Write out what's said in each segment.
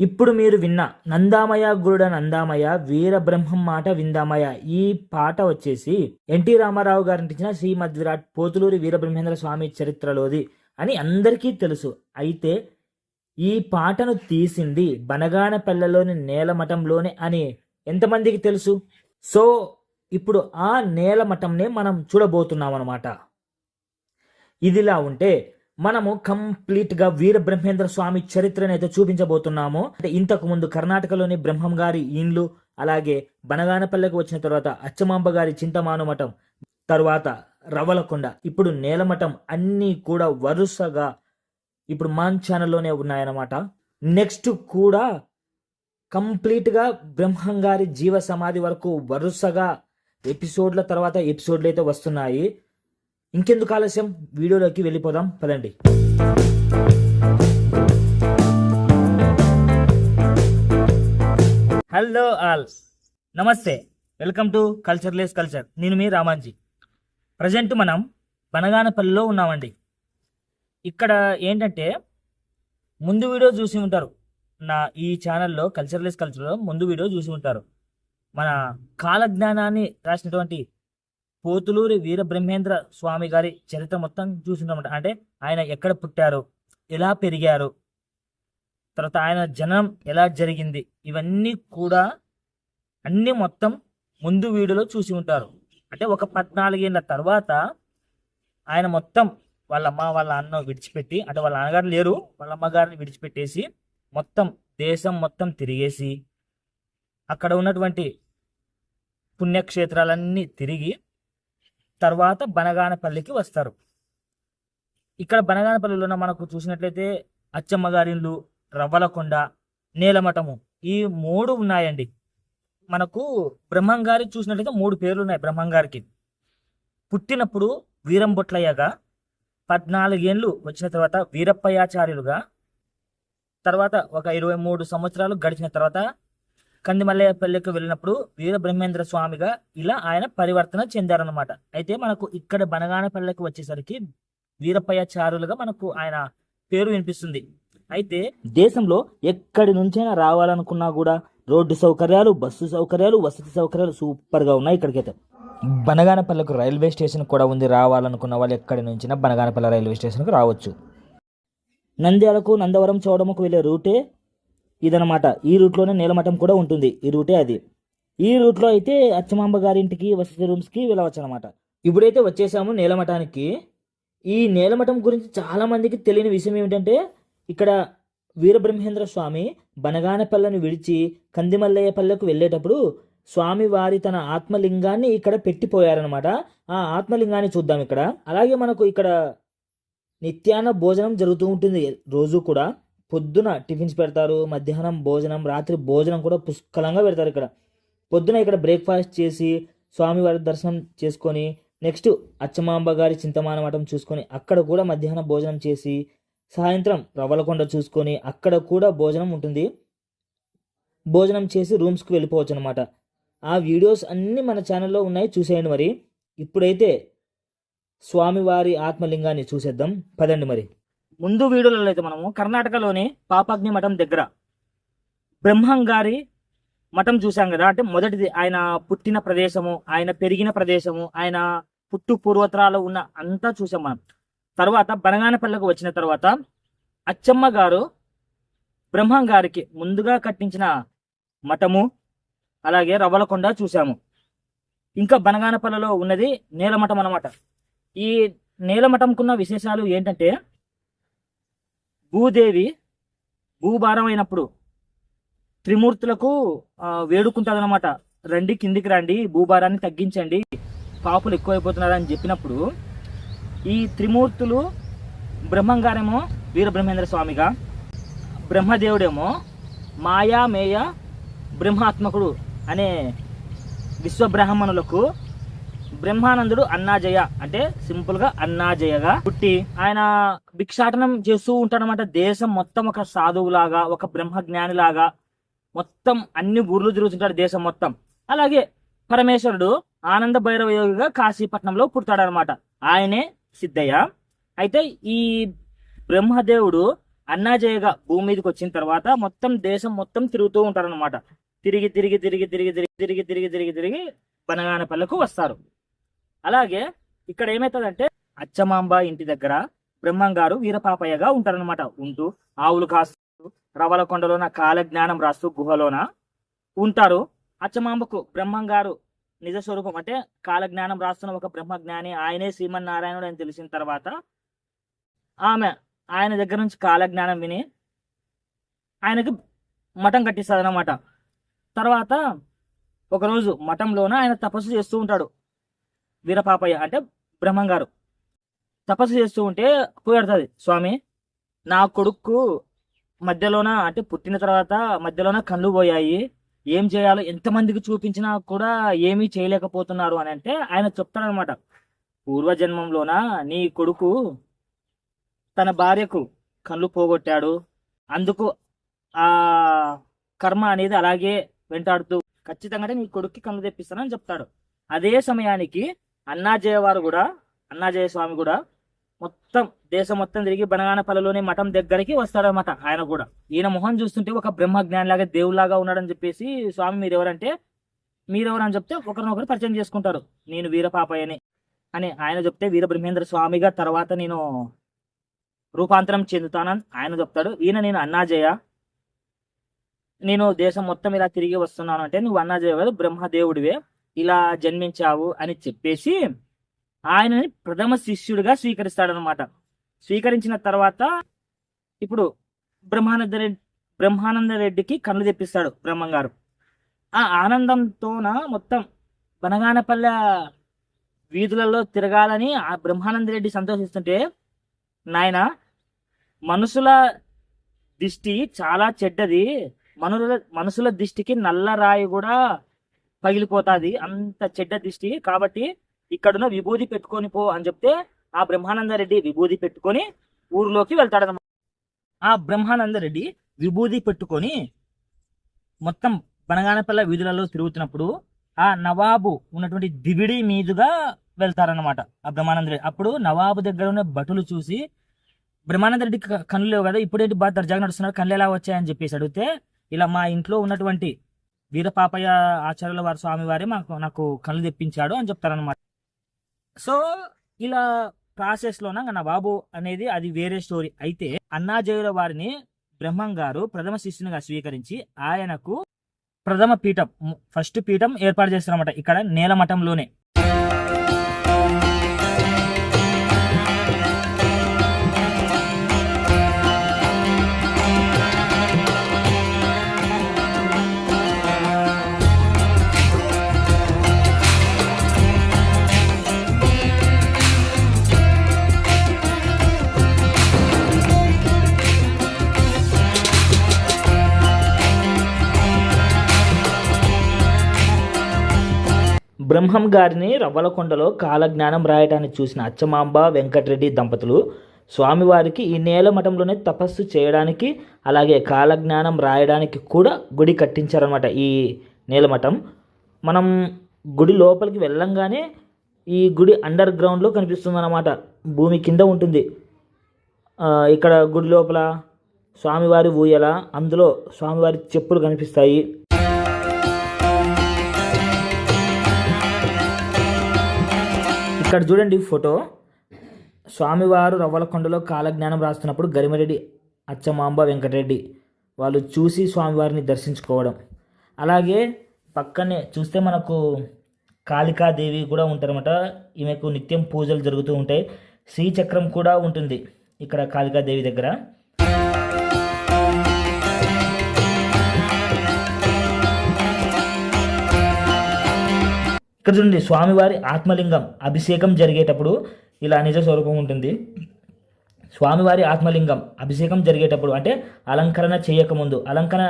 ఇప్పుడు మీరు విన్న నందామయ గురుడ నందామయ వీర బ్రహ్మం మాట విందామయ ఈ పాట వచ్చేసి ఎన్టీ రామారావు గారు నటించిన శ్రీమద్ విరాట్ పోతులూరి వీరబ్రహ్మేంద్ర స్వామి చరిత్రలోది అని అందరికీ తెలుసు. అయితే ఈ పాటను తీసింది బనగానపల్లెలోని నేలమఠంలోనే అని ఎంతమందికి తెలుసు? సో ఇప్పుడు ఆ నేలమఠంనే మనం చూడబోతున్నాం అనమాట ఇదిలా ఉంటే మనము కంప్లీట్గా వీర బ్రహ్మేంద్ర స్వామి చరిత్రను అయితే చూపించబోతున్నాము. అంటే ఇంతకు ముందు కర్ణాటకలోని బ్రహ్మం గారి ఇండ్లు అలాగే బనగానపల్లెకు వచ్చిన తర్వాత అచ్చమాంబ గారి చింతమాను మఠం తర్వాత రవలకొండ ఇప్పుడు నేలమఠం అన్నీ కూడా వరుసగా ఇప్పుడు మాన్ ఛానల్లోనే ఉన్నాయన్నమాట. నెక్స్ట్ కూడా కంప్లీట్గా బ్రహ్మంగారి బ్రహ్మం గారి జీవ సమాధి వరకు వరుసగా ఎపిసోడ్ల తర్వాత ఎపిసోడ్లు అయితే వస్తున్నాయి. ఇంకెందుకు ఆలస్యం? వీడియోలోకి వెళ్ళిపోదాం పదండి. Hello all. నమస్తే. Welcome to culture less culture. నేను మీ రామాంజీ. ప్రజెంట్ మనం బనగానపల్లిలో ఉన్నామండి. ఇక్కడ ఏంటంటే ముందు వీడియో చూసి ఉంటారు. నా ఈ ఛానల్లో కల్చర్లెస్ కల్చర్లో ముందు వీడియో చూసి ఉంటారు. మన కాలజ్ఞానాన్ని రాసినటువంటి పోతులూరి వీరబ్రహ్మేంద్ర స్వామి గారి చరిత్ర మొత్తం చూసింటామట అంటే ఆయన ఎక్కడ పుట్టారు ఎలా పెరిగారు తర్వాత ఆయన జనం ఎలా జరిగింది ఇవన్నీ కూడా అన్నీ మొత్తం ముందు వీడియోలో చూసి ఉంటారు. అంటే ఒక పద్నాలుగేళ్ళ తర్వాత ఆయన మొత్తం వాళ్ళ అమ్మ వాళ్ళ అన్న విడిచిపెట్టి అంటే వాళ్ళ నాన్నగారు లేరు వాళ్ళ అమ్మగారిని విడిచిపెట్టేసి మొత్తం దేశం మొత్తం తిరిగేసి అక్కడ ఉన్నటువంటి పుణ్యక్షేత్రాలన్నీ తిరిగి తర్వాత బనగానపల్లికి వస్తారు. ఇక్కడ బనగానపల్లిలో మనకు చూసినట్లయితే అచ్చమ్మగారిళ్ళు రవ్వలకొండ నేలమఠము ఈ మూడు ఉన్నాయండి. మనకు బ్రహ్మంగారి చూసినట్లయితే మూడు పేర్లు ఉన్నాయి బ్రహ్మంగారికి. పుట్టినప్పుడు వీరంబొట్లయ్యగా పద్నాలుగేళ్ళు వచ్చిన తర్వాత వీరప్పయాచార్యులుగా తర్వాత ఒక ఇరవై మూడు సంవత్సరాలు గడిచిన తర్వాత కందిమల్లయ్యపల్లికి వెళ్ళినప్పుడు వీర బ్రహ్మేంద్ర స్వామిగా ఇలా ఆయన పరివర్తన చెందారనమాట అయితే మనకు ఇక్కడ బనగానపల్లెకి వచ్చేసరికి వీరప్పయాచారులుగా మనకు ఆయన పేరు వినిపిస్తుంది. అయితే దేశంలో ఎక్కడి నుంచైనా రావాలనుకున్నా కూడా రోడ్డు సౌకర్యాలు బస్సు సౌకర్యాలు వసతి సౌకర్యాలు సూపర్గా ఉన్నాయి ఇక్కడికైతే. బనగానపల్లెకు రైల్వే స్టేషన్ కూడా ఉంది. రావాలనుకున్న వాళ్ళు ఎక్కడి నుంచినా బనగానపల్లె రైల్వే స్టేషన్కి రావచ్చు. నంద్యాలకు నందవరం చౌడముకు వెళ్ళే రూటే ఇదనమాట ఈ రూట్లోనే నీలమఠం కూడా ఉంటుంది. ఈ రూటే అది. ఈ రూట్లో అయితే అచ్చమాంబ గారింటికి వసతి రూమ్స్కి వెళ్ళవచ్చు అనమాట ఇప్పుడైతే వచ్చేసాము నీలమఠానికి. ఈ నీలమఠం గురించి చాలామందికి తెలియని విషయం ఏమిటంటే ఇక్కడ వీరబ్రహ్మేంద్ర స్వామి బనగానపల్లెను విడిచి కందిమల్లయ్యపల్లెకు వెళ్ళేటప్పుడు స్వామి వారి తన ఆత్మలింగాన్ని ఇక్కడ పెట్టిపోయారనమాట ఆ ఆత్మలింగాన్ని చూద్దాం ఇక్కడ. అలాగే మనకు ఇక్కడ నిత్యాన భోజనం జరుగుతూ ఉంటుంది. రోజు కూడా పొద్దున టిఫిన్స్ పెడతారు మధ్యాహ్నం భోజనం రాత్రి భోజనం కూడా పుష్కలంగా పెడతారు ఇక్కడ. పొద్దున ఇక్కడ బ్రేక్ఫాస్ట్ చేసి స్వామివారి దర్శనం చేసుకొని నెక్స్ట్ అచ్చమాంబ గారి చింతమాన మఠం చూసుకొని అక్కడ కూడా మధ్యాహ్నం భోజనం చేసి సాయంత్రం రవ్వలకొండ చూసుకొని అక్కడ కూడా భోజనం ఉంటుంది. భోజనం చేసి రూమ్స్కి వెళ్ళిపోవచ్చు అనమాట ఆ వీడియోస్ అన్నీ మన ఛానల్లో ఉన్నాయి చూసేయండి మరి. ఇప్పుడైతే స్వామివారి ఆత్మలింగాన్ని చూసేద్దాం. పదండి మరి. ముందు వీడియోలలో అయితే మనము కర్ణాటకలోని పాపాగ్ని మఠం దగ్గర బ్రహ్మం గారి మఠం చూసాం కదా. అంటే మొదటిది ఆయన పుట్టిన ప్రదేశము ఆయన పెరిగిన ప్రదేశము ఆయన పుట్టు పూర్వత్రాలు ఉన్న అంతా చూసాం మనం. తర్వాత బనగానపల్లెకు వచ్చిన తర్వాత అచ్చమ్మ గారు బ్రహ్మం గారికి ముందుగా కట్టించిన మఠము అలాగే రవ్వలకొండ చూసాము ఇంకా బనగానపల్లెలో ఉన్నది నేలమఠం అనమాట ఈ నేలమఠంకున్న విశేషాలు ఏంటంటే భూదేవి భూభారం అయినప్పుడు త్రిమూర్తులకు వేడుకుంటుంది అనమాట రండి కిందికి రండి భూభారాన్ని తగ్గించండి పాపులు ఎక్కువైపోతున్నారని చెప్పినప్పుడు ఈ త్రిమూర్తులు బ్రహ్మంగారేమో వీరబ్రహ్మేంద్ర స్వామిగా బ్రహ్మదేవుడేమో మాయా మేయ బ్రహ్మాత్మకుడు అనే విశ్వబ్రాహ్మణులకు బ్రహ్మానందుడు అన్నాజయ. అంటే సింపుల్గా అన్నాజయగా పుట్టి ఆయన భిక్షాటనం చేస్తూ ఉంటాడనమాట దేశం మొత్తం ఒక సాధువులాగా ఒక బ్రహ్మ జ్ఞానిలాగా మొత్తం అన్ని ఊర్లు తిరుగుతుంటాడు దేశం మొత్తం. అలాగే పరమేశ్వరుడు ఆనంద భైరవ యోగిగా కాశీపట్నంలో పుడతాడనమాట ఆయనే సిద్ధయ్య. అయితే ఈ బ్రహ్మదేవుడు అన్నాజయగా భూమి మీదకి వచ్చిన తర్వాత మొత్తం దేశం మొత్తం తిరుగుతూ ఉంటారన్నమాట తిరిగి తిరిగి తిరిగి తిరిగి తిరిగి తిరిగి తిరిగి తిరిగి తిరిగి బనగానపల్లెకు వస్తారు. అలాగే ఇక్కడ ఏమవుతుందంటే అచ్చమాంబ ఇంటి దగ్గర బ్రహ్మం గారు వీరపాపయ్యగా ఉంటారనమాట ఉంటూ ఆవులు కాస్తూ రవలకొండలోన కాల జ్ఞానం రాస్తూ గుహలోన ఉంటారు. అచ్చమాంబకు బ్రహ్మం గారు నిజ స్వరూపం అంటే కాల జ్ఞానం రాస్తున్న ఒక బ్రహ్మజ్ఞాని ఆయనే శ్రీమన్నారాయణుడు అని తెలిసిన తర్వాత ఆమె ఆయన దగ్గర నుంచి కాల జ్ఞానం విని ఆయనకి మఠం కట్టిస్తుంది అనమాట తర్వాత ఒకరోజు మఠంలోన ఆయన తపస్సు చేస్తూ ఉంటాడు. వీరపాపయ్య అంటే బ్రహ్మం గారు తపస్సు చేస్తూ ఉంటే కుదరుతుంది. స్వామి నా కొడుకు మధ్యలోన అంటే పుట్టిన తర్వాత మధ్యలోన కళ్ళు పోయాయి. ఏం చేయాలో ఎంతమందికి చూపించినా కూడా ఏమీ చేయలేకపోతున్నారు అని అంటే ఆయన చెప్తాడనమాట పూర్వజన్మంలోన నీ కొడుకు తన భార్యకు కళ్ళు పోగొట్టాడు. అందుకు ఆ కర్మ అనేది అలాగే వెంటాడుతూ ఖచ్చితంగా నీ కొడుక్కి కళ్ళు తెప్పిస్తానని చెప్తాడు. అదే సమయానికి అన్నాజయ వారు కూడా అన్నాజయ స్వామి కూడా మొత్తం దేశం మొత్తం తిరిగి బనగానపల్లిలోని మఠం దగ్గరికి వస్తాడనమాట ఆయన కూడా. ఈయన మొహం చూస్తుంటే ఒక బ్రహ్మ లాగా దేవులాగా ఉన్నాడని చెప్పేసి స్వామి మీరు ఎవరంటే చెప్తే ఒకరినొకరు పరిచయం చేసుకుంటారు. నేను వీరపాపయ్యని అని ఆయన చెప్తే వీరబ్రహ్మేంద్ర స్వామిగా తర్వాత నేను రూపాంతరం చెందుతానని ఆయన చెప్తాడు. ఈయన నేను అన్నాజయ నేను దేశం మొత్తం ఇలా తిరిగి వస్తున్నాను అంటే నువ్వు అన్నాజయ కాదు బ్రహ్మదేవుడివే. ఇలా జన్మించావు అని చెప్పేసి ఆయనని ప్రథమ శిష్యుడిగా స్వీకరిస్తాడనమాట స్వీకరించిన తర్వాత ఇప్పుడు బ్రహ్మానంద రెడ్డి బ్రహ్మానంద రెడ్డికి కళ్ళు తెప్పిస్తాడు బ్రహ్మంగారు. ఆ ఆనందంతోన మొత్తం బనగానపల్లె వీధులలో తిరగాలని ఆ బ్రహ్మానంద రెడ్డి సంతోషిస్తుంటే నాయన మనుషుల దిష్టి చాలా చెడ్డది. మనుల మనుషుల దిష్టికి నల్ల రాయి కూడా పగిలిపోతాది. అంత చెడ్డ దిష్టి కాబట్టి ఇక్కడున్న విభూది పెట్టుకొని పో అని చెప్తే ఆ బ్రహ్మానంద రెడ్డి విభూది పెట్టుకొని ఊరిలోకి వెళ్తాడనమాట. ఆ బ్రహ్మానంద రెడ్డి విభూది పెట్టుకొని మొత్తం బనగానపల్ల వీధులలో తిరుగుతున్నప్పుడు ఆ నవాబు ఉన్నటువంటి దివిడి మీదుగా వెళ్తారనమాట ఆ బ్రహ్మానంద రెడ్డి అప్పుడు నవాబు దగ్గర ఉన్న భటులు చూసి బ్రహ్మానంద రెడ్డి కళ్ళు లేవు కదా ఇప్పుడేంటి బాగా దర్జాగా నడుస్తున్నారు కళ్ళు ఎలా వచ్చాయని చెప్పేసి అడిగితే ఇలా మా ఇంట్లో ఉన్నటువంటి వీరపాపయ్య ఆచార్యుల వారి స్వామివారే మాకు నాకు కళ్ళు తెప్పించాడు అని చెప్తారనమాట సో ఇలా ప్రాసెస్లోన నా బాబు అనేది అది వేరే స్టోరీ అయితే అన్నాజయుల వారిని బ్రహ్మం గారు ప్రథమ శిష్యునిగా స్వీకరించి ఆయనకు ప్రథమ పీఠం ఫస్ట్ పీఠం ఏర్పాటు చేస్తారన్నమాట. ఇక్కడ నేలమఠంలోనే. సింహం గారిని రవ్వలకొండలో కాలజ్ఞానం రాయటాన్ని చూసిన అచ్చమాంబ వెంకటరెడ్డి దంపతులు స్వామివారికి ఈ నేల మఠంలోనే తపస్సు చేయడానికి అలాగే కాలజ్ఞానం రాయడానికి కూడా గుడి కట్టించారనమాట ఈ నేలమఠం మనం గుడి లోపలికి వెళ్ళంగానే ఈ గుడి అండర్ గ్రౌండ్లో కనిపిస్తుందన్నమాట. భూమి కింద ఉంటుంది. ఇక్కడ గుడి లోపల స్వామివారి ఊయల అందులో స్వామివారి చెప్పులు కనిపిస్తాయి. ఇక్కడ చూడండి ఫోటో. స్వామివారు రవ్వలకొండలో కాలజ్ఞానం రాస్తున్నప్పుడు గరిమరెడ్డి అచ్చమాంబ వెంకటరెడ్డి వాళ్ళు చూసి స్వామివారిని దర్శించుకోవడం. అలాగే పక్కనే చూస్తే మనకు కాళికాదేవి కూడా ఉంటారన్నమాట. ఈమెకు నిత్యం పూజలు జరుగుతూ ఉంటాయి. శ్రీచక్రం కూడా ఉంటుంది ఇక్కడ కాళికాదేవి దగ్గర. ఇక్కడ చూడండి స్వామివారి ఆత్మలింగం అభిషేకం జరిగేటప్పుడు ఇలా నిజ స్వరూపం ఉంటుంది. స్వామివారి ఆత్మలింగం అభిషేకం జరిగేటప్పుడు అంటే అలంకరణ చేయకముందు అలంకరణ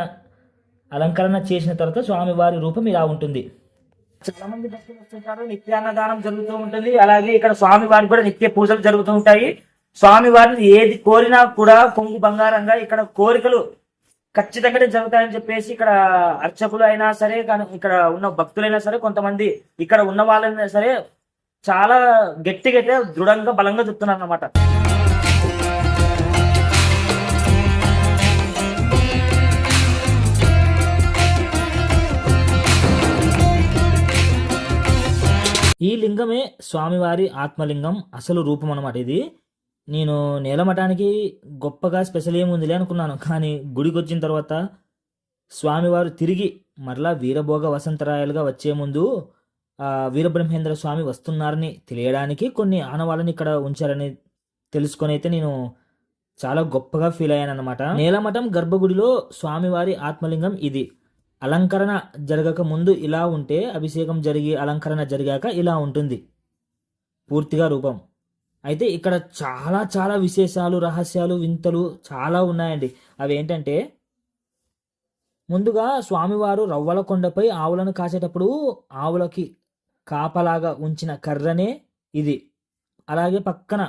అలంకరణ చేసిన తర్వాత స్వామివారి రూపం ఇలా ఉంటుంది. చాలా మంది భక్తులు వస్తుంటారు నిత్యాన్నదానం జరుగుతూ ఉంటుంది. అలాగే ఇక్కడ స్వామివారికి కూడా నిత్య పూజలు జరుగుతూ ఉంటాయి. స్వామివారిని ఏది కోరినా కూడా కొంగు బంగారంగా ఇక్కడ కోరికలు ఖచ్చితంగా జరుగుతాయని చెప్పేసి ఇక్కడ అర్చకులు అయినా సరే కానీ ఇక్కడ ఉన్న భక్తులైనా సరే కొంతమంది ఇక్కడ ఉన్న వాళ్ళైనా సరే చాలా గట్టిగైతే దృఢంగా బలంగా చెప్తున్నారు అనమాట ఈ లింగమే స్వామివారి ఆత్మలింగం అసలు రూపం అనమాట ఇది. నేను నేలమఠానికి గొప్పగా స్పెషల్ ఏముందిలే అనుకున్నాను. కానీ గుడికి వచ్చిన తర్వాత స్వామివారు తిరిగి మరలా వీరభోగ వసంతరాయలుగా వచ్చే ముందు వీరబ్రహ్మేంద్ర స్వామి వస్తున్నారని తెలియడానికి కొన్ని ఆనవాళ్ళని ఇక్కడ ఉంచారని తెలుసుకొని అయితే నేను చాలా గొప్పగా ఫీల్ అయ్యాను అనమాట నేలమఠం గర్భగుడిలో స్వామివారి ఆత్మలింగం ఇది. అలంకరణ జరగక ముందు ఇలా ఉంటే అభిషేకం జరిగి అలంకరణ జరిగాక ఇలా ఉంటుంది. పూర్తిగా రూపం. అయితే ఇక్కడ చాలా చాలా విశేషాలు రహస్యాలు వింతలు చాలా ఉన్నాయండి. అవి ఏంటంటే ముందుగా స్వామివారు రవ్వల కొండపై ఆవులను కాసేటప్పుడు ఆవులకి కాపలాగా ఉంచిన కర్రనే ఇది. అలాగే పక్కన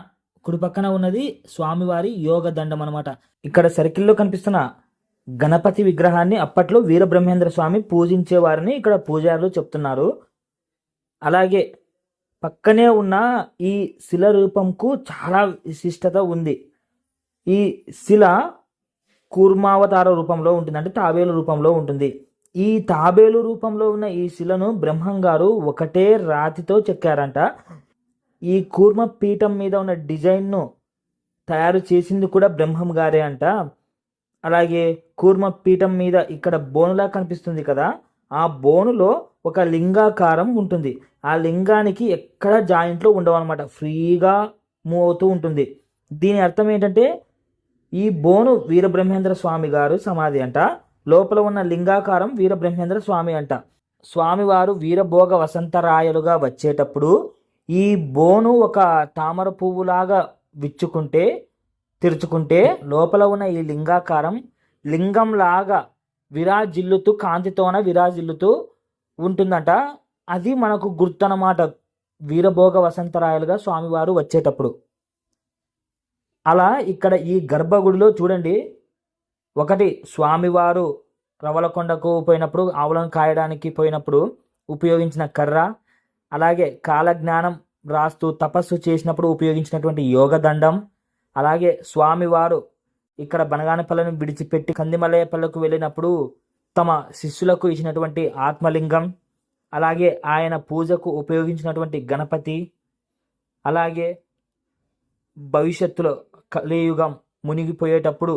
కుడి పక్కన ఉన్నది స్వామివారి యోగ దండం అనమాట ఇక్కడ సర్కిల్లో కనిపిస్తున్న గణపతి విగ్రహాన్ని అప్పట్లో వీరబ్రహ్మేంద్ర స్వామి పూజించేవారని ఇక్కడ పూజారులు చెప్తున్నారు. అలాగే పక్కనే ఉన్న ఈ శిల రూపంకు చాలా విశిష్టత ఉంది. ఈ శిల కూర్మావతార రూపంలో ఉంటుంది అంటే తాబేలు రూపంలో ఉంటుంది. ఈ తాబేలు రూపంలో ఉన్న ఈ శిలను బ్రహ్మం గారు ఒకటే రాతితో చెక్కారంట. ఈ కూర్మ పీఠం మీద ఉన్న డిజైన్ను తయారు చేసింది కూడా బ్రహ్మం గారే అంట. అలాగే కూర్మ పీఠం మీద ఇక్కడ బోనులా కనిపిస్తుంది కదా ఆ బోనులో ఒక లింగాకారం ఉంటుంది. ఆ లింగానికి ఎక్కడ జాయింట్లో ఉండవన్నమాట. ఫ్రీగా మూవ్ అవుతూ ఉంటుంది. దీని అర్థం ఏంటంటే ఈ బోను వీరబ్రహ్మేంద్ర స్వామి గారు సమాధి అంట. లోపల ఉన్న లింగాకారం వీరబ్రహ్మేంద్ర స్వామి అంట. స్వామివారు వీరభోగ వసంతరాయలుగా వచ్చేటప్పుడు ఈ బోను ఒక తామర పువ్వులాగా విచ్చుకుంటే తెరుచుకుంటే లోపల ఉన్న ఈ లింగాకారం లింగంలాగా విరాజిల్లుతూ కాంతితోన విరాజిల్లుతూ ఉంటుందంట. అది మనకు గుర్తనమాట వీరభోగ వసంతరాయలుగా స్వామివారు వచ్చేటప్పుడు. అలా ఇక్కడ ఈ గర్భగుడిలో చూడండి. ఒకటి స్వామివారు రవలకొండకు పోయినప్పుడు ఆవులను కాయడానికి పోయినప్పుడు ఉపయోగించిన కర్ర. అలాగే కాలజ్ఞానం రాస్తూ తపస్సు చేసినప్పుడు ఉపయోగించినటువంటి యోగదండం. అలాగే స్వామివారు ఇక్కడ బనగానపల్లిని విడిచిపెట్టి కందిమలయపల్లకు వెళ్ళినప్పుడు తమ శిష్యులకు ఇచ్చినటువంటి ఆత్మలింగం. అలాగే ఆయన పూజకు ఉపయోగించినటువంటి గణపతి అలాగే భవిష్యత్తులో కలియుగం మునిగిపోయేటప్పుడు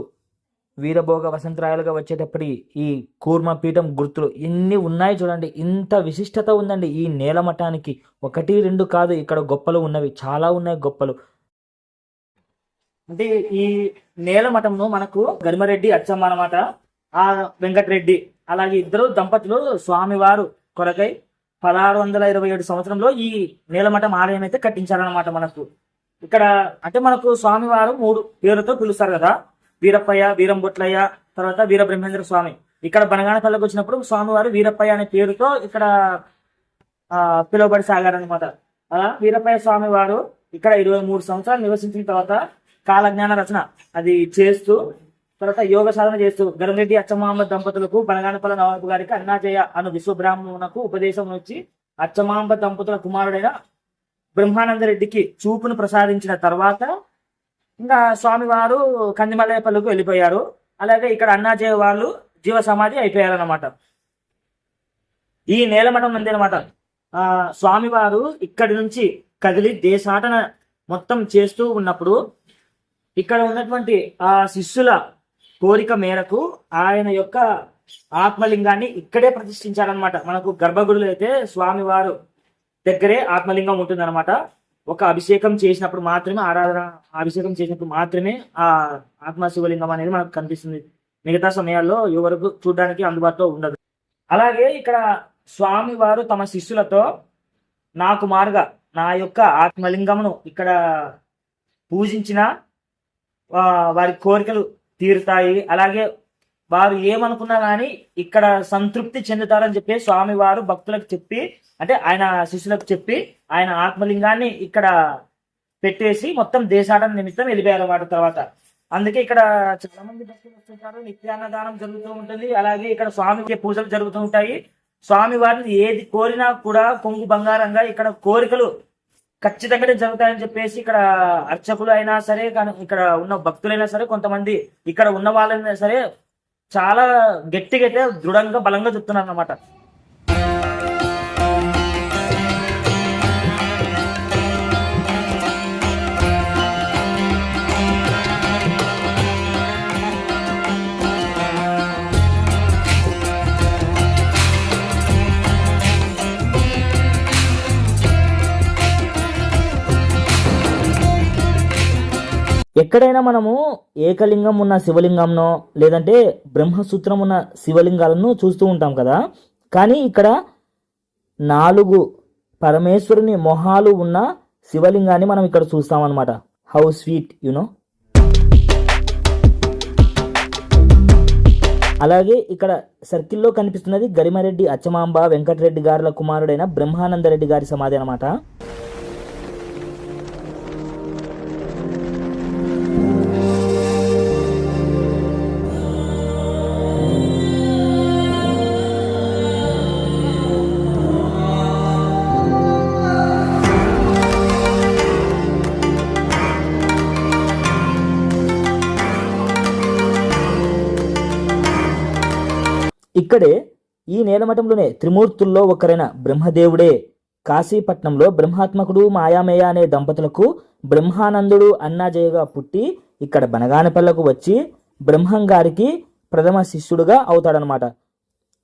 వీరభోగ వసంతరాయాలుగా వచ్చేటప్పటి ఈ కూర్మపీఠం గుర్తులు ఇన్ని ఉన్నాయి చూడండి. ఇంత విశిష్టత ఉందండి. ఈ నేలమఠానికి ఒకటి రెండు కాదు. ఇక్కడ గొప్పలు ఉన్నవి. చాలా ఉన్నాయి గొప్పలు. అంటే ఈ నేలమఠంలో మనకు గరిమరెడ్డి అచ్చమ్మ అనమాట ఆ వెంకటరెడ్డి అలాగే ఇద్దరు దంపతులు స్వామివారు కొరకై పదహారు వందల ఇరవై ఏడు సంవత్సరంలో ఈ నేలమఠం ఆలయం అయితే కట్టించారనమాట మనకు. ఇక్కడ అంటే మనకు స్వామివారు మూడు పేరుతో పిలుస్తారు కదా. వీరప్పయ్య వీరంబొట్లయ్య తర్వాత వీరబ్రహ్మేంద్ర స్వామి. ఇక్కడ బనగానపల్లికి వచ్చినప్పుడు స్వామివారు వీరప్పయ్య అనే పేరుతో ఇక్కడ పిలువబడి సాగారనమాట అలా వీరప్పయ్య స్వామి వారు ఇక్కడ ఇరవై మూడు సంవత్సరాలు నివసించిన తర్వాత కాలజ్ఞాన రచన అది చేస్తూ తర్వాత యోగ సాధన చేస్తూ గరంరెడ్డి అచ్చమాంబ దంపతులకు బనగానపల్లి నవాబు గారికి అన్నాజయ అను విశ్వబ్రాహ్మణునకు ఉపదేశం వచ్చి అచ్చమాంబ దంపతుల కుమారుడైన బ్రహ్మానందరెడ్డికి చూపును ప్రసాదించిన తర్వాత ఇంకా స్వామివారు కందిమల్లేపల్లికి వెళ్ళిపోయారు. అలాగే ఇక్కడ అన్నాజయ వాళ్ళు జీవ సమాధి అయిపోయారన్నమాట. ఈ నేలమఠం ఉంది అనమాట ఆ స్వామివారు ఇక్కడి నుంచి కదిలి దేశాటన మొత్తం చేస్తూ ఉన్నప్పుడు ఇక్కడ ఉన్నటువంటి ఆ శిష్యుల కోరిక మేరకు ఆయన యొక్క ఆత్మలింగాన్ని ఇక్కడే ప్రతిష్ఠించారనమాట మనకు గర్భగుడిలో అయితే స్వామివారు దగ్గరే ఆత్మలింగం ఉంటుందన్నమాట. ఒక అభిషేకం చేసినప్పుడు మాత్రమే ఆరాధన అభిషేకం చేసినప్పుడు మాత్రమే ఆ ఆత్మ శివలింగం అనేది మనకు కనిపిస్తుంది. మిగతా సమయాల్లో ఎవరకు చూడడానికి అందుబాటులో ఉండదు. అలాగే ఇక్కడ స్వామివారు తమ శిష్యులతో నాకు మారుగా నా యొక్క ఆత్మలింగమును ఇక్కడ పూజించిన వారి కోరికలు తీరుతాయి. అలాగే వారు ఏమనుకున్నా కానీ ఇక్కడ సంతృప్తి చెందుతారని చెప్పి స్వామివారు భక్తులకు చెప్పి అంటే ఆయన శిష్యులకు చెప్పి ఆయన ఆత్మలింగాన్ని ఇక్కడ పెట్టేసి మొత్తం దేశాటన నిమిత్తం వెళ్ళిపోయారు వాటి తర్వాత. అందుకే ఇక్కడ చాలా మంది భక్తులు వస్తుంటారు. నిత్యాన్నదానం జరుగుతూ ఉంటుంది. అలాగే ఇక్కడ స్వామికి పూజలు జరుగుతూ ఉంటాయి. స్వామి వారిని ఏది కోరినా కూడా కొంగు బంగారంగా ఇక్కడ కోరికలు ఖచ్చితంగా జరుగుతాయని చెప్పేసి ఇక్కడ అర్చకులు అయినా సరే కానీ ఇక్కడ ఉన్న భక్తులైనా సరే కొంతమంది ఇక్కడ ఉన్న వాళ్ళైనా సరే చాలా గట్టిగా అయితే దృఢంగా బలంగా చెప్తున్నారు అనమాట ఎక్కడైనా మనము ఏకలింగం ఉన్న శివలింగంనో లేదంటే బ్రహ్మసూత్రం ఉన్న శివలింగాలను చూస్తూ ఉంటాం కదా. కానీ ఇక్కడ నాలుగు పరమేశ్వరుని మొహాలు ఉన్న శివలింగాన్ని మనం ఇక్కడ చూస్తామన్నమాట. హౌ స్వీట్ యునో అలాగే ఇక్కడ సర్కిల్లో కనిపిస్తున్నది గరిమారెడ్డి అచ్చమాంబ వెంకటరెడ్డి గారుల కుమారుడైన బ్రహ్మానందరెడ్డి గారి సమాధి అనమాట ఇక్కడే ఈ నేలమఠంలోనే త్రిమూర్తుల్లో ఒకరైన బ్రహ్మదేవుడే. కాశీపట్నంలో బ్రహ్మాత్మకుడు మాయామేయ అనే దంపతులకు బ్రహ్మానందుడు అన్నాజయగా పుట్టి ఇక్కడ బనగానపల్లకు వచ్చి బ్రహ్మం గారికి ప్రథమ శిష్యుడుగా అవుతాడనమాట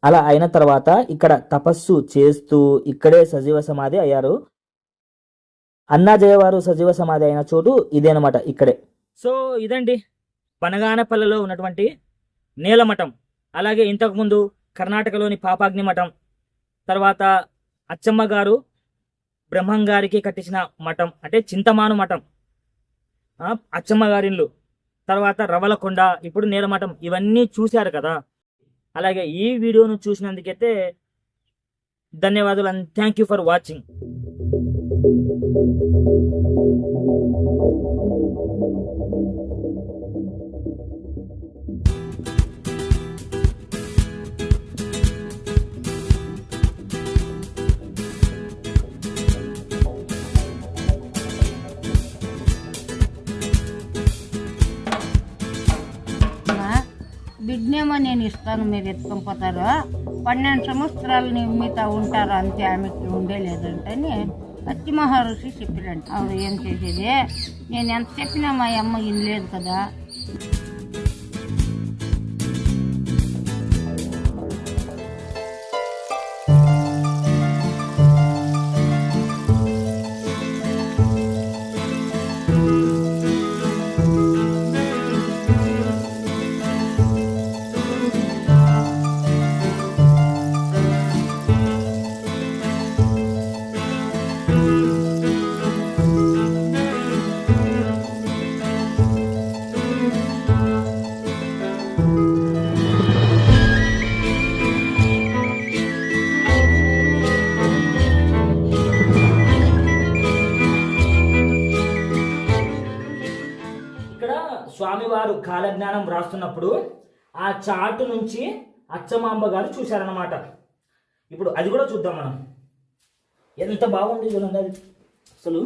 అలా అయిన తర్వాత ఇక్కడ తపస్సు చేస్తూ ఇక్కడే సజీవ సమాధి అయ్యారు. అన్నాజయ వారు సజీవ సమాధి అయిన చోటు ఇదేనమాట ఇక్కడే. సో ఇదండి బనగానపల్లిలో ఉన్నటువంటి నేలమఠం. అలాగే ఇంతకుముందు కర్ణాటకలోని పాపాగ్ని మఠం. తర్వాత అచ్చమ్మ గారు బ్రహ్మం గారికి కట్టించిన మఠం అంటే చింతమాను మఠం. అచ్చమ్మ గారిళ్ళు తర్వాత రవలకొండ ఇప్పుడు నేలమఠం ఇవన్నీ చూశారు కదా. అలాగే ఈ వీడియోను చూసినందుకైతే ధన్యవాదాలు and thank you for watching నేను మీరు ఎత్తుకొని పోతారు. పన్నెండు సంవత్సరాలు నీ మీతో ఉంటారు అంతే ఆమెకి ఉండే లేదంటని అత్తి మహర్షి చెప్పిరంట ఆవిడ ఏం చేసేది? నేను ఎంత చెప్పినా మా అమ్మ లేదు కదా. స్వామివారు కాలజ్ఞానం రాస్తున్నప్పుడు ఆ చాటు నుంచి అచ్చమాంబ గారు చూశారనమాట ఇప్పుడు అది కూడా చూద్దాం మనం. ఎంత బాగుంది చూడండి అది అసలు